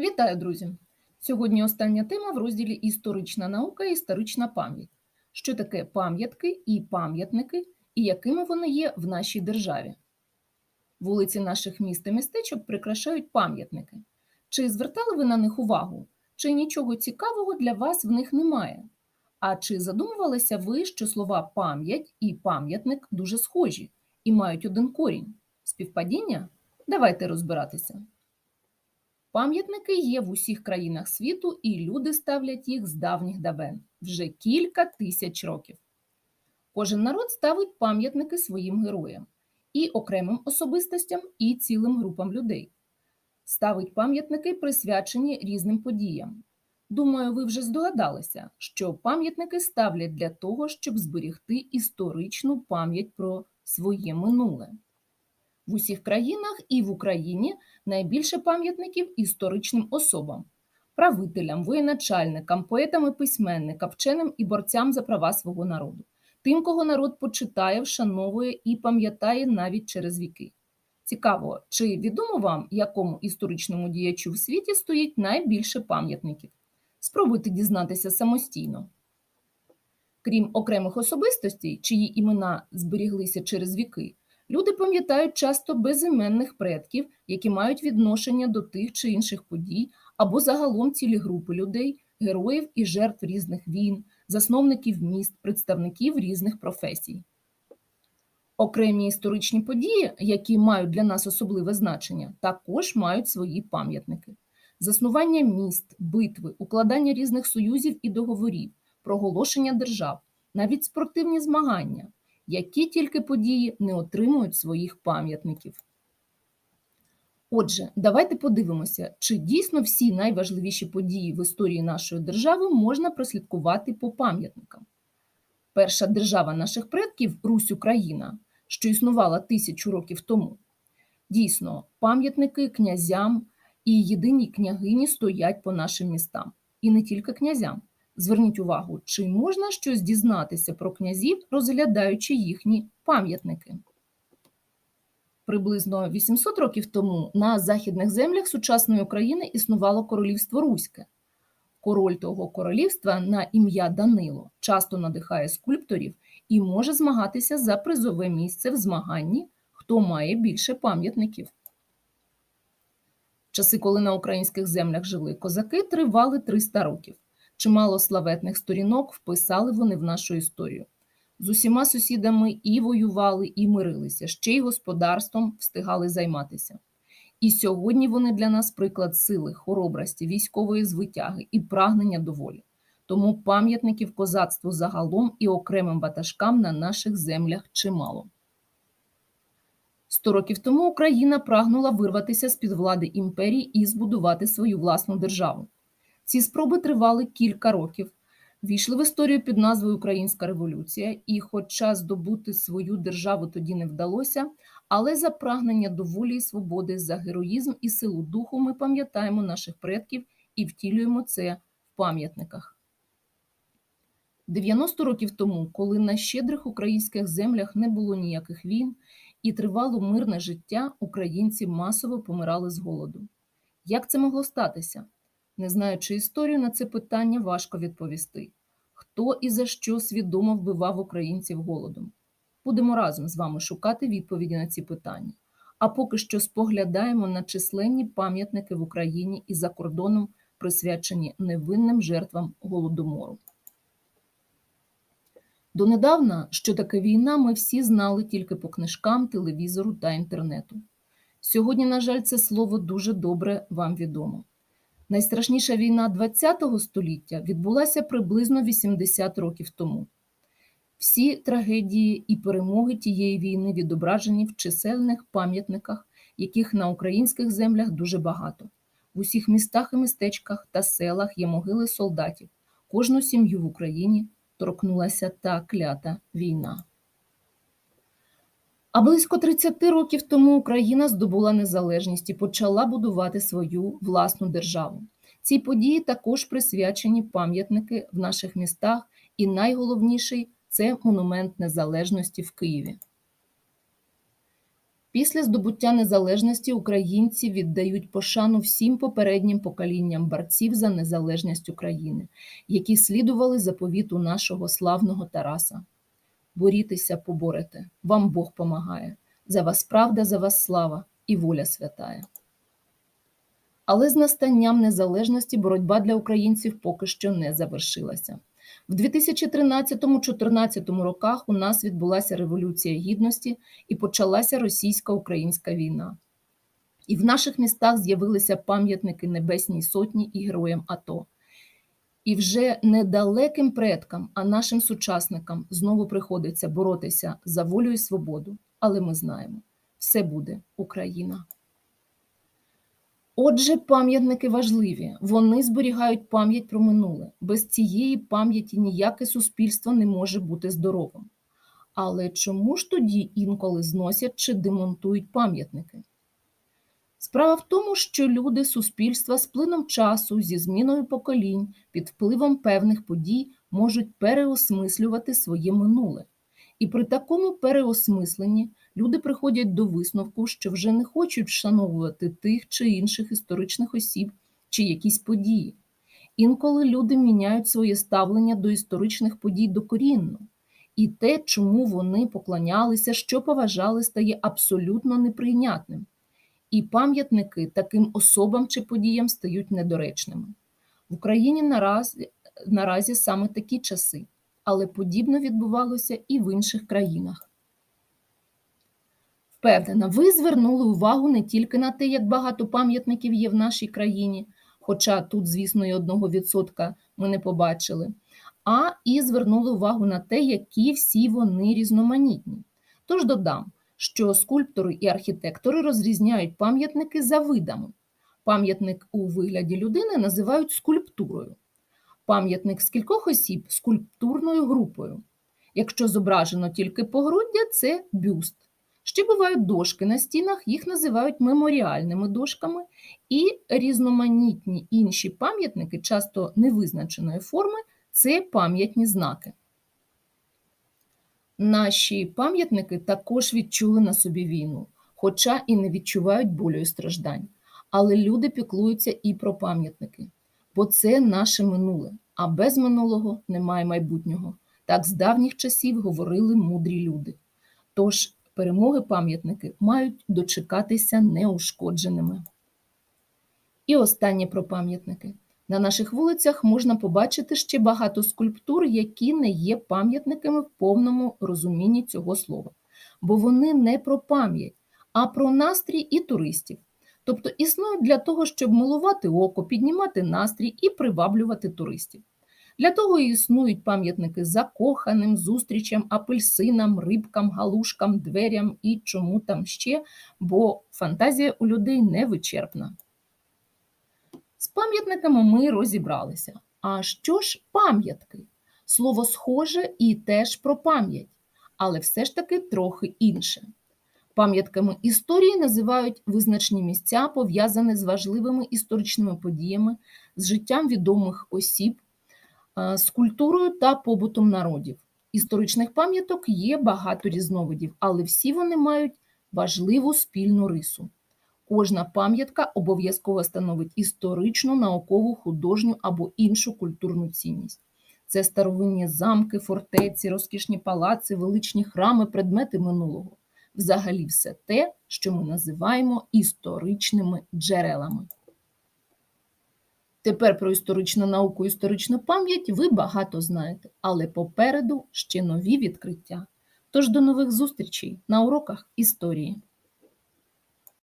Вітаю, друзі! Сьогодні остання тема в розділі Історична наука і історична пам'ять. Що таке пам'ятки і пам'ятники, і якими вони є в нашій державі? Вулиці наших міст і містечок прикрашають пам'ятники. Чи звертали ви на них увагу? Чи нічого цікавого для вас в них немає? А чи задумувалися ви, що слова пам'ять і пам'ятник дуже схожі і мають один корінь? Співпадіння? Давайте розбиратися. Пам'ятники є в усіх країнах світу, і люди ставлять їх з давніх давен вже кілька тисяч років. Кожен народ ставить пам'ятники своїм героям, і окремим особистостям, і цілим групам людей. Ставить пам'ятники, присвячені різним подіям. Думаю, ви вже здогадалися, що пам'ятники ставлять для того, щоб зберігти історичну пам'ять про своє минуле. В усіх країнах і в Україні найбільше пам'ятників історичним особам, правителям, воєначальникам, поетам і письменникам, вченим і борцям за права свого народу, тим, кого народ почитає, вшановує і пам'ятає навіть через віки. Цікаво, чи відомо вам, якому історичному діячу в світі стоїть найбільше пам'ятників? Спробуйте дізнатися самостійно. Крім окремих особистостей, чиї імена зберіглися через віки, Люди пам'ятають часто безіменних предків, які мають відношення до тих чи інших подій, або загалом цілі групи людей, героїв і жертв різних війн, засновників міст, представників різних професій. Окремі історичні події, які мають для нас особливе значення, також мають свої пам'ятники. Заснування міст, битви, укладання різних союзів і договорів, проголошення держав, навіть спортивні змагання які тільки події не отримують своїх пам'ятників. Отже, давайте подивимося, чи дійсно всі найважливіші події в історії нашої держави можна прослідкувати по пам'ятникам. Перша держава наших предків Русь Україна, що існувала тисячу років тому. Дійсно, пам'ятники князям і єдиній княгині стоять по нашим містам. І не тільки князям. Зверніть увагу, чи можна щось дізнатися про князів, розглядаючи їхні пам'ятники. Приблизно 800 років тому на західних землях сучасної України існувало королівство Руське. Король того королівства на ім'я Данило часто надихає скульпторів і може змагатися за призове місце в змаганні, хто має більше пам'ятників. Часи, коли на українських землях жили козаки, тривали 300 років. Чимало славетних сторінок вписали вони в нашу історію. З усіма сусідами і воювали, і мирилися, ще й господарством встигали займатися. І сьогодні вони для нас приклад сили, хоробрості, військової звитяги і прагнення до волі. Тому пам'ятників козацтву загалом і окремим ватажкам на наших землях чимало. Сто років тому Україна прагнула вирватися з під влади імперії і збудувати свою власну державу. Ці спроби тривали кілька років, війшли в історію під назвою Українська революція, і, хоча здобути свою державу тоді не вдалося, але за прагнення до волі і свободи, за героїзм і силу духу ми пам'ятаємо наших предків і втілюємо це в пам'ятниках. 90 років тому, коли на щедрих українських землях не було ніяких війн і тривало мирне життя, українці масово помирали з голоду. Як це могло статися? Не знаючи історію, на це питання важко відповісти. Хто і за що свідомо вбивав українців голодом? Будемо разом з вами шукати відповіді на ці питання. А поки що споглядаємо на численні пам'ятники в Україні і за кордоном, присвячені невинним жертвам голодомору. Донедавна, що таке війна, ми всі знали тільки по книжкам, телевізору та інтернету. Сьогодні, на жаль, це слово дуже добре вам відомо. Найстрашніша війна ХХ століття відбулася приблизно 80 років тому. Всі трагедії і перемоги тієї війни відображені в чисельних пам'ятниках, яких на українських землях дуже багато. В усіх містах і містечках та селах є могили солдатів. Кожну сім'ю в Україні торкнулася та клята війна. А близько 30 років тому Україна здобула незалежність і почала будувати свою власну державу. Ці події також присвячені пам'ятники в наших містах, і найголовніший це монумент незалежності в Києві. Після здобуття незалежності українці віддають пошану всім попереднім поколінням борців за незалежність України, які слідували заповіту нашого славного Тараса. Борітеся, поборете, вам Бог помагає. За вас правда, за вас слава і воля святая. Але з настанням незалежності боротьба для українців поки що не завершилася. В 2013-14 роках у нас відбулася Революція Гідності і почалася російсько-українська війна. І в наших містах з'явилися пам'ятники Небесній Сотні і героям АТО. І вже не далеким предкам, а нашим сучасникам знову приходиться боротися за волю і свободу. Але ми знаємо, все буде Україна. Отже, пам'ятники важливі, вони зберігають пам'ять про минуле. Без цієї пам'яті ніяке суспільство не може бути здоровим. Але чому ж тоді інколи зносять чи демонтують пам'ятники? Справа в тому, що люди суспільства з плином часу, зі зміною поколінь, під впливом певних подій можуть переосмислювати своє минуле. І при такому переосмисленні люди приходять до висновку, що вже не хочуть вшановувати тих чи інших історичних осіб чи якісь події. Інколи люди міняють своє ставлення до історичних подій докорінно, і те, чому вони поклонялися, що поважали, стає абсолютно неприйнятним. І пам'ятники таким особам чи подіям стають недоречними. В Україні наразі, наразі саме такі часи, але подібно відбувалося і в інших країнах. Впевнена, ви звернули увагу не тільки на те, як багато пам'ятників є в нашій країні, хоча тут, звісно, і одного відсотка ми не побачили, а і звернули увагу на те, які всі вони різноманітні. Тож додам, що скульптори і архітектори розрізняють пам'ятники за видами. Пам'ятник у вигляді людини називають скульптурою, пам'ятник з кількох осіб скульптурною групою. Якщо зображено тільки погруддя, це бюст. Ще бувають дошки на стінах, їх називають меморіальними дошками, і різноманітні інші пам'ятники, часто невизначеної форми, це пам'ятні знаки. Наші пам'ятники також відчули на собі війну, хоча і не відчувають болю і страждань. Але люди піклуються і про пам'ятники, бо це наше минуле, а без минулого немає майбутнього. Так з давніх часів говорили мудрі люди. Тож перемоги пам'ятники мають дочекатися неушкодженими. І останнє про пам'ятники. На наших вулицях можна побачити ще багато скульптур, які не є пам'ятниками в повному розумінні цього слова, бо вони не про пам'ять, а про настрій і туристів. Тобто існують для того, щоб милувати око, піднімати настрій і приваблювати туристів. Для того і існують пам'ятники закоханим, зустрічам, апельсинам, рибкам, галушкам, дверям і чому там ще, бо фантазія у людей невичерпна. З пам'ятниками ми розібралися. А що ж пам'ятки? Слово схоже і теж про пам'ять, але все ж таки трохи інше. Пам'ятками історії називають визначні місця, пов'язані з важливими історичними подіями, з життям відомих осіб, з культурою та побутом народів. Історичних пам'яток є багато різновидів, але всі вони мають важливу спільну рису. Кожна пам'ятка обов'язково становить історичну, наукову, художню або іншу культурну цінність. Це старовинні замки, фортеці, розкішні палаци, величні храми, предмети минулого. Взагалі, все те, що ми називаємо історичними джерелами. Тепер про історичну науку і історичну пам'ять ви багато знаєте, але попереду ще нові відкриття. Тож до нових зустрічей на уроках історії.